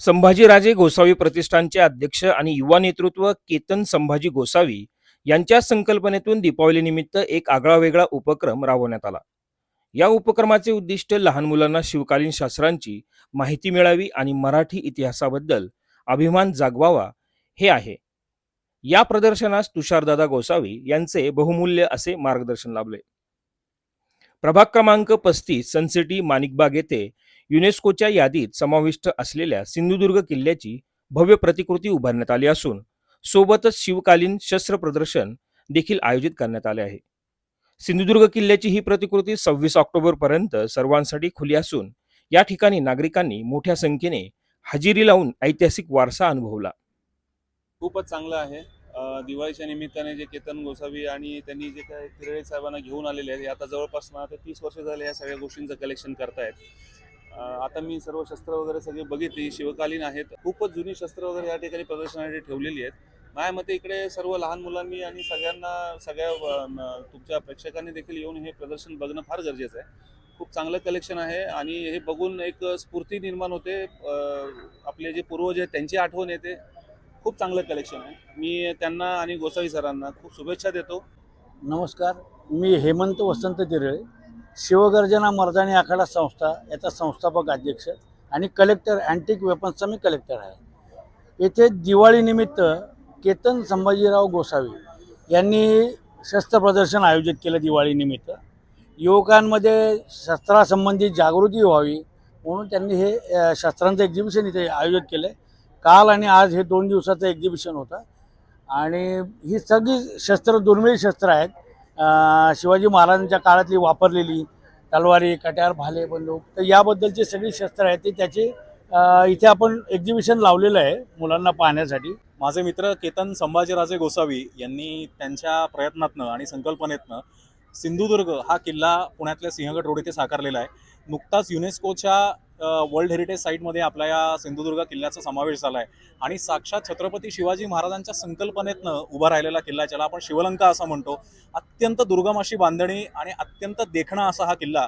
संभाजीराजे गोसावी प्रतिष्ठानचे अध्यक्ष आणि युवा नेतृत्व केतन संभाजी गोसावी यांच्या संकल्पनेतून दीपावलीनिमित्त एक आगळावेगळा उपक्रम राबवण्यात आला. या उपक्रमाचे उद्दिष्ट लहान मुलांना शिवकालीन शास्त्रांची माहिती मिळावी आणि मराठी इतिहासाबद्दल अभिमान जागवावा हे आहे. या प्रदर्शनास तुषारदादा गोसावी यांचे बहुमूल्य असे मार्गदर्शन लाभले. प्रभाग क्रमांक पस्तीस सनसिटी माणिकबाग येथे युनेस्कोच्या यादीत समाविष्ट असलेल्या सिंधुदुर्ग किल्ल्याची भव्य प्रतिकृती उभारण्यात आली असून सोबतच शिवकालीन शस्त्र प्रदर्शन देखील आयोजित करण्यात आले आहे. सिंधुदुर्ग किल्ल्याची ही प्रतिकृती सव्वीस ऑक्टोबर पर्यंत सर्वांसाठी खुली असून या ठिकाणी नागरिकांनी मोठ्या संख्येने हजेरी लावून ऐतिहासिक वारसा अनुभवला. खूपच चांगलं आहे. दिवाळीच्या निमित्ताने जे केतन गोसावी आणि त्यांनी जे काय तिरळे साहेबांना घेऊन आलेले आहेत आता जवळपास मला ते तीस वर्ष झाले या सगळ्या गोष्टींचं कलेक्शन करतायत. आता मी सर्व शस्त्र वगैरे सगळी बघितली शिवकालीन आहेत. खूपच जुनी शस्त्र वगैरे या ठिकाणी प्रदर्शनासाठी ठेवलेली आहेत. माझ्या मते इकडे सर्व लहान मुलांनी आणि सगळ्यांना सगळ्या तुमच्या प्रेक्षकांनी देखील येऊन हे प्रदर्शन बघणं फार गरजेचं आहे. खूप चांगलं कलेक्शन आहे आणि हे बघून एक स्फूर्ती निर्माण होते. आपले जे पूर्वज आहेत त्यांची आठवण येते. खूप चांगलं कलेक्शन आहे. मी त्यांना आणि गोसावी सरांना खूप शुभेच्छा देतो. नमस्कार मी हेमंत वसंत तिरळे शिवगर्जना मर्दानी आखाडा संस्था याचा संस्थापक अध्यक्ष आणि कलेक्टर अँटिक वेपन्सचा मी कलेक्टर आहे. येथे दिवाळीनिमित्त केतन संभाजीराव गोसावी यांनी शस्त्र प्रदर्शन आयोजित केलं दिवाळीनिमित्त युवकांमध्ये शस्त्रासंबंधी जागृती व्हावी म्हणून त्यांनी हे शस्त्रांचं एक्झिबिशन इथे आयोजित केलं आहे काल आणि आज हे दोन दिवसाचं एक्झिबिशन होतं. आणि ही सगळी शस्त्र दुर्मिळ शस्त्र आहेत. शिवाजी महाराजांच्या काळातली वापरलेली तलवारी कट्यार भाले बंदूक तर याबद्दलची सगळी शस्त्र आहेत. ती त्याची इथे आपण एक्झिबिशन लावलेलं आहे मुलांना पाहण्यासाठी. माझे मित्र केतन संभाजीराजे गोसावी यांनी त्यांच्या प्रयत्नातनं आणि संकल्पनेतनं सिंधुदुर्ग हा किल्ला पुण्यातल्या सिंहगड रोड इथे साकारलेला आहे. नुकताच युनेस्कोच्या वर्ल्ड हेरिटेज साईटमध्ये आपल्या या सिंधुदुर्ग किल्ल्याचा समावेश झाला आहे आणि साक्षात छत्रपती शिवाजी महाराजांच्या संकल्पनेतनं उभा राहिलेला किल्ला ज्याला आपण शिवलंका असं म्हणतो. अत्यंत दुर्गम अशी बांधणी आणि अत्यंत देखणा असा हा किल्ला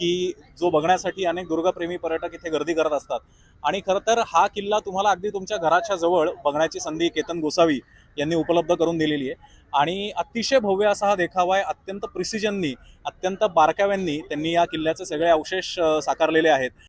की जो बघण्यासाठी अनेक दुर्गप्रेमी पर्यटक इथे गर्दी करत असतात. आणि खरं तर हा किल्ला तुम्हाला अगदी तुमच्या घराच्या जवळ बघण्याची संधी केतन गोसावी यांनी उपलब्ध करून दिलेली आहे. आणि अतिशय भव्य असा हा देखावा आहे. अत्यंत प्रिसिजननी अत्यंत बारकाव्यांनी त्यांनी या किल्ल्याचे सगळे अवशेष साकारलेले आहेत.